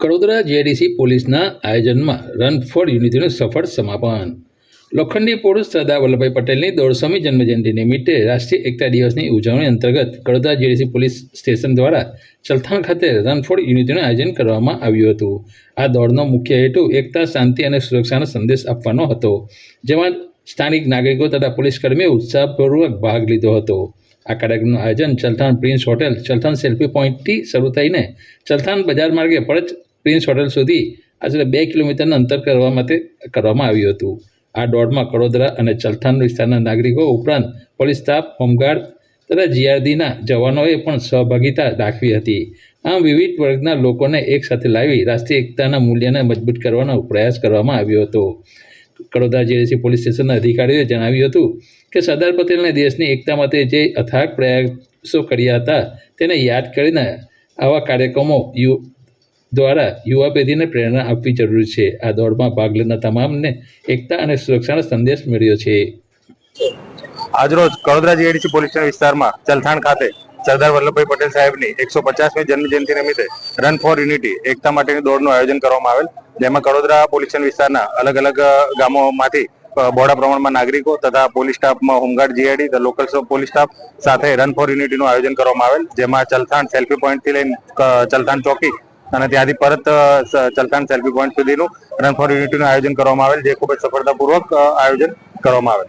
Kadodara JDC પોલીસના આયોજનમાં run for યુનિટીનું સફળ સમાપન. લોખંડી પુરુષ સરદાર વલ્લભભાઈ પટેલની દોઢસોમી જન્મજયંતિ નિમિત્તે રાષ્ટ્રીય એકતા દિવસની ઉજવણી અંતર્ગત કડોદરા જીઆઈડીસી પોલીસ સ્ટેશન દ્વારા ચલથાણ ખાતે રન ફોર યુનિટીનું આયોજન કરવામાં આવ્યું હતું. આ દોડનો મુખ્ય હેતુ એકતા, શાંતિ અને સુરક્ષાનો સંદેશ આપવાનો હતો, જેમાં સ્થાનિક નાગરિકો તથા પોલીસકર્મીએ ઉત્સાહપૂર્વક ભાગ લીધો હતો. આ કાર્યક્રમનું આયોજન Chalthan prince hotel, Chalthan selfie પોઈન્ટથી શરૂ થઈને ચલથાણ બજાર માર્ગે પરત પ્રિન્સ હોટલ સુધી આશરે બે કિલોમીટરનું અંતર કરવા માટે કરવામાં આવ્યું હતું. આ દોડમાં કડોદરા અને ચલથાન વિસ્તારના નાગરિકો ઉપરાંત પોલીસ સ્ટાફ, હોમગાર્ડ તથા જીઆરડીના જવાનોએ પણ સહભાગિતા દાખવી હતી. આમ વિવિધ વર્ગના લોકોને એકસાથે લાવી રાષ્ટ્રીય એકતાના મૂલ્યને મજબૂત કરવાનો પ્રયાસ કરવામાં આવ્યો હતો. કડોદરા જીઆરસી પોલીસ સ્ટેશનના અધિકારીઓએ જણાવ્યું હતું કે સરદાર પટેલને દેશની એકતા માટે જે અથાગ પ્રયાસો કર્યા હતા તેને યાદ કરીને આવા કાર્યક્રમો યુ દ્વારા યુવા પેઢીને પ્રેરણા આપવી જરૂરી છે. આ દોડમાં ભાગ લેનાર તમામને એકતા અને સુરક્ષાનો સંદેશ મળ્યો છે. આજરોજ કડોદરા જીએડીસી પોલીસ વિસ્તારમાં ચલથાણ ખાતે સરદાર વલ્લભભાઈ પટેલ સાહેબની એકસો પચાસમી જન્મજયંતિ નિમિત્તે રન ફોર યુનિટી એકતા માટેની દોડનું આયોજન કરવામાં આવેલ. જેમાં કડોદરા પોલીસ વિસ્તારના અલગ અલગ ગામોમાંથી બહોળા પ્રમાણમાં નાગરિકો તથા police સ્ટાફમાં home guard GID local police staff સાથે રન ફોર યુનિટીનું આયોજન કરવામાં આવેલ. જેમાં ચલથાણ સેલ્ફી પોઈન્ટથી લઈને ચલથાણ ચોકી અને ત્યાંથી પરત ચલકાન સેલ્ફી પોઈન્ટ સુધીનું રન ફોર યુનિટીનું આયોજન કરવામાં આવેલ, જે ખૂબ જ સફળતાપૂર્વક આયોજન કરવામાં આવેલ.